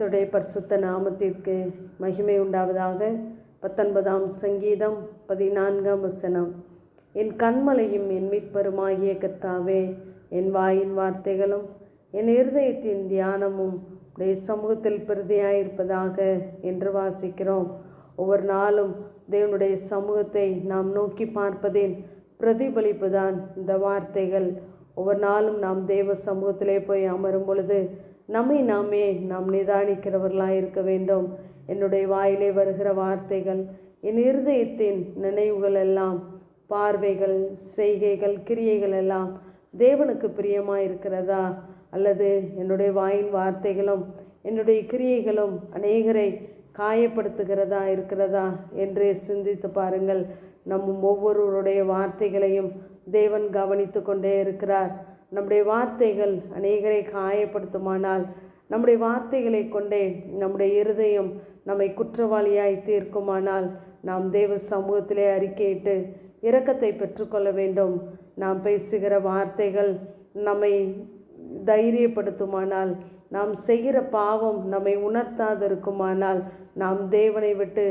கர்த்தருடைய பரிசுத்த நாமத்திற்கு மகிமை உண்டாவதாக. பத்தொன்பதாம் சங்கீதம் பதினான்காம் வசனம். என் கண்மலையும் என் மீட்பருமாகிய கர்த்தாவே என் வாயின் வார்த்தைகளும் என் இருதயத்தின் தியானமும் உடைய சமூகத்தில் பிரதியாயிருப்பதாக என்று வாசிக்கிறோம். ஒவ்வொரு நாளும் தேவனுடைய சமூகத்தை நாம் நோக்கி பார்ப்பதின் பிரதிபலிப்பு தான் இந்த வார்த்தைகள். ஒவ்வொரு நாளும் நாம் தேவ சமூகத்திலே போய் அமரும் பொழுது நம்மை நாமே நாம் நிதானிக்கிறவர்களாக இருக்க வேண்டும். என்னுடைய வாயிலே வருகிற வார்த்தைகள் என் இருதயத்தின் நினைவுகள் எல்லாம் பார்வைகள் செய்கைகள் கிரியைகள் எல்லாம் தேவனுக்கு பிரியமாக இருக்கிறதா அல்லது என்னுடைய வாயின் வார்த்தைகளும் என்னுடைய கிரியைகளும் அநேகரை காயப்படுத்துகிறதா இருக்கிறதா என்று சிந்தித்து பாருங்கள். நம் ஒவ்வொருவருடைய வார்த்தைகளையும் தேவன் கவனித்து கொண்டே இருக்கிறார். நம்முடைய வார்த்தைகள் அநேகரை காயப்படுத்துமானால் நம்முடைய வார்த்தைகளை கொண்டே நம்முடைய இருதயம் நம்மை குற்றவாளியாய் தீர்க்குமானால் நாம் தேவ சமூகத்திலே அறிக்கையிட்டு இரக்கத்தை பெற்றுக்கொள்ள வேண்டும். நாம் பேசுகிற வார்த்தைகள் நம்மை தைரியப்படுத்துமானால் நாம் செய்கிற பாவம் நம்மை உணர்த்தாதிருக்குமானால் நாம் தேவனை விட்டு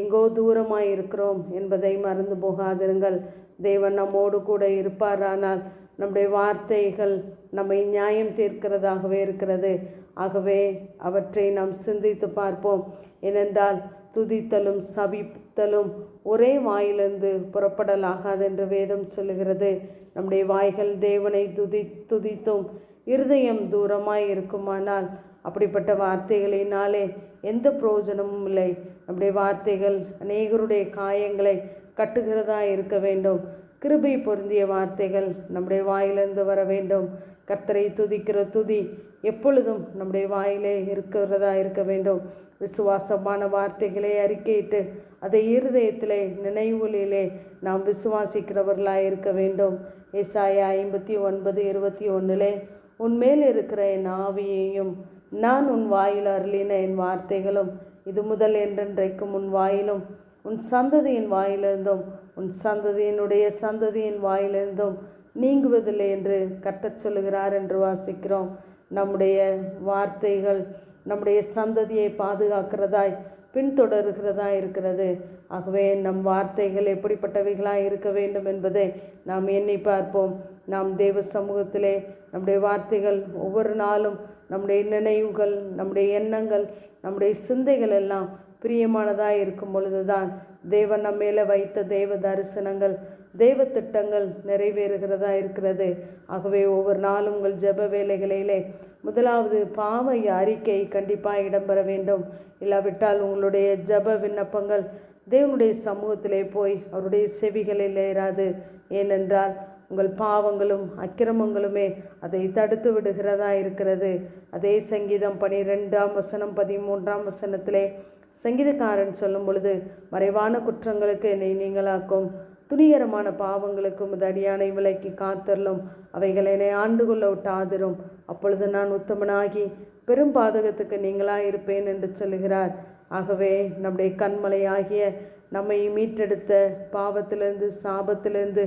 எங்கோ தூரமாக இருக்கிறோம் என்பதை மறந்து போகாதிருங்கள். தேவன் நம்மோடு கூட இருப்பாரானால் நம்முடைய வார்த்தைகள் நம்மை நியாயம் தீர்க்கிறதாகவே இருக்கிறது. ஆகவே அவற்றை நாம் சிந்தித்து பார்ப்போம். ஏனென்றால் துதித்தலும் சபித்தலும் ஒரே வாயிலிருந்து புறப்படலாகாது என்று வேதம் சொல்லுகிறது. நம்முடைய வாய்கள் தேவனை துதி துதித்தும் இருதயம் தூரமாய் இருக்குமானால் அப்படிப்பட்ட வார்த்தைகளினாலே எந்த பிரயோஜனமும் இல்லை. நம்முடைய வார்த்தைகள் அநேகருடைய காயங்களை கட்டுகிறதா இருக்க வேண்டும். கிருபை பொருந்திய வார்த்தைகள் நம்முடைய வாயிலிருந்து வர வேண்டும். கர்த்தரை துதிக்கிற துதி எப்பொழுதும் நம்முடைய வாயிலே இருக்கிறதா இருக்க வேண்டும். விசுவாசமான வார்த்தைகளை அறிக்கையிட்டு அதை இருதயத்திலே நினைவுகளிலே நாம் விசுவாசிக்கிறவர்களாக இருக்க வேண்டும். ஏசாயா ஐம்பத்தி ஒன்பது இருபத்தி ஒன்றிலே உன்மேல் இருக்கிற என் ஆவியையும் நான் உன் வாயில் அருளின என் வார்த்தைகளும் இது முதல் என்றென்றைக்கும் உன் வாயிலும் உன் சந்ததியின் வாயிலிருந்தும் உன் சந்ததியினுடைய சந்ததியின் வாயிலிருந்தும் நீங்குவதில்லை என்று கட்டச் சொல்லுகிறார் என்று வாசிக்கிறோம். நம்முடைய வார்த்தைகள் நம்முடைய சந்ததியை பாதுகாக்கிறதாய் பின்தொடர்கிறதா இருக்கிறது. ஆகவே நம் வார்த்தைகள் எப்படிப்பட்டவைகளாக இருக்க வேண்டும் என்பதை நாம் எண்ணி பார்ப்போம். நாம் தேவ சமூகத்திலே நம்முடைய வார்த்தைகள் ஒவ்வொரு நாளும் நம்முடைய நினைவுகள் நம்முடைய எண்ணங்கள் நம்முடைய சிந்தைகள் எல்லாம் பிரியமானதாக இருக்கும் பொழுதுதான் தேவன் நம்ம மேலே வைத்த தெய்வ தரிசனங்கள் தெய்வ திட்டங்கள் நிறைவேறுகிறதா இருக்கிறது. ஆகவே ஒவ்வொரு நாளும் உங்கள் ஜெப வேலைகளிலே முதலாவது பாவ அறிக்கை கண்டிப்பாக இடம்பெற வேண்டும். இல்லாவிட்டால் உங்களுடைய ஜெப விண்ணப்பங்கள் தேவனுடைய சமூகத்திலே போய் அவருடைய செவிகளில் ஏறாது. ஏனென்றால் உங்கள் பாவங்களும் அக்கிரமங்களுமே அதை தடுத்து விடுகிறதா இருக்கிறது. அதே சங்கீதம் பனிரெண்டாம் வசனம் பதிமூன்றாம் வசனத்திலே சங்கீதக்காரன் சொல்லும் பொழுது மறைவான குற்றங்களுக்கு என்னை நீங்களாக்கும். துணிகரமான பாவங்களுக்கும் உமது அடியானை விலக்கி காத்தரலும் அவைகளை என்னை ஆண்டு கொள்ள விட்டாதிரும் அப்பொழுது நான் உத்தமனாகி பெரும் பாதகத்துக்கு நீங்களாக இருப்பேன் என்று சொல்லுகிறார். ஆகவே நம்முடைய கண்மலையாகிய நம்மை மீட்டெடுத்த பாவத்திலிருந்து சாபத்திலிருந்து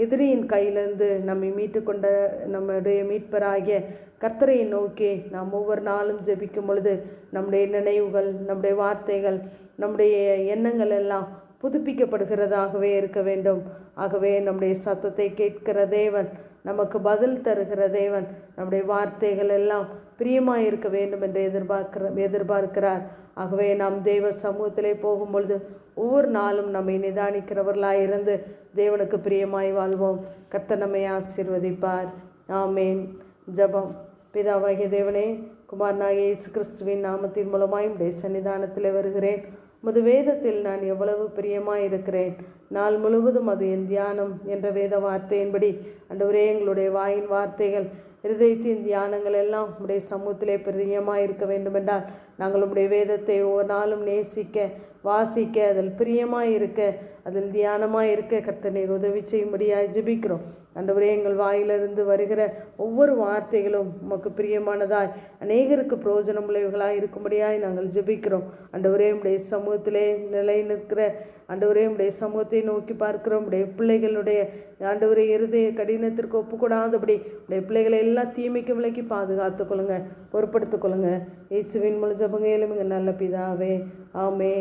எதிரியின் கையிலிருந்து நம்மை மீட்டு கொண்ட நம்முடைய மீட்பராகிய கர்த்தரை நோக்கி நாம் ஒவ்வொரு நாளும் ஜெபிக்கும் பொழுது நம்முடைய நினைவுகள் நம்முடைய வார்த்தைகள் நம்முடைய எண்ணங்கள் எல்லாம் புதுப்பிக்கப்படுகிறதாகவே இருக்க வேண்டும். ஆகவே நம்முடைய சத்தத்தை கேட்கிற தேவன் நமக்கு பதில் தருகிற தேவன். நம்முடைய வார்த்தைகள் எல்லாம் பிரியமாக இருக்க வேண்டும் என்று எதிர்பார்க்கிற எதிர்பார்க்கிறார். ஆகவே நாம் தெய்வ சமூகத்திலே போகும்பொழுது ஒவ்வொரு நாளும் நம்மை நிதானிக்கிறவர்களாக இருந்து தேவனுக்கு பிரியமாய் வாழ்வோம். கத்த நம்மை ஆசீர்வதிப்பார். ஆமேன். ஜபம். பிதாவாகிய தேவனே குமாரனாகிய இயேசு கிறிஸ்துவின் நாமத்தின் மூலமாய் உடைய சன்னிதானத்தில் வருகிறேன். உமது வேதத்தில் நான் எவ்வளவு பிரியமாக இருக்கிறேன். நாள் முழுவதும் அது என் தியானம் என்ற வேத வார்த்தையின்படி அண்டவரே எங்களுடைய வாயின் வார்த்தைகள் இருதயத்தின் தியானங்கள் எல்லாம் உடைய சமூகத்திலே பிரதியமாக இருக்க வேண்டுமென்றால் நாங்கள் உடைய வேதத்தை ஒவ்வொரு நாளும் நேசிக்க வாசிக்க அதில் பிரியமாக இருக்க அதில் தியானமாக இருக்க கர்த்தனை உதவி செய்யும்படியாக ஜெபிக்கிறோம். ஆண்டவரே எங்கள் வாயிலிருந்து வருகிற ஒவ்வொரு வார்த்தைகளும் உமக்கு பிரியமானதாய் அநேகருக்கு பிரயோஜனம் உள்ளவைகளாக இருக்கும்படியாய் நாங்கள் ஜெபிக்கிறோம். ஆண்டவரே உடைய சமூகத்திலே நிலை நிற்கிற ஆண்டவரே உடைய சமூகத்தை நோக்கி பார்க்கிறோம். உடைய பிள்ளைகளுடைய ஆண்டவரே இருதய கடினத்திற்கு ஒப்புக்கூடாதபடி உடைய பிள்ளைகளை எல்லா தீமைக்கும் விலக்கி பாதுகாத்துக்கொள்ளுங்க பொறுப்படுத்திக்கொள்ளுங்க இயேசுவின் மூலம் ஜபங்க நல்ல பிதாவே ஆமே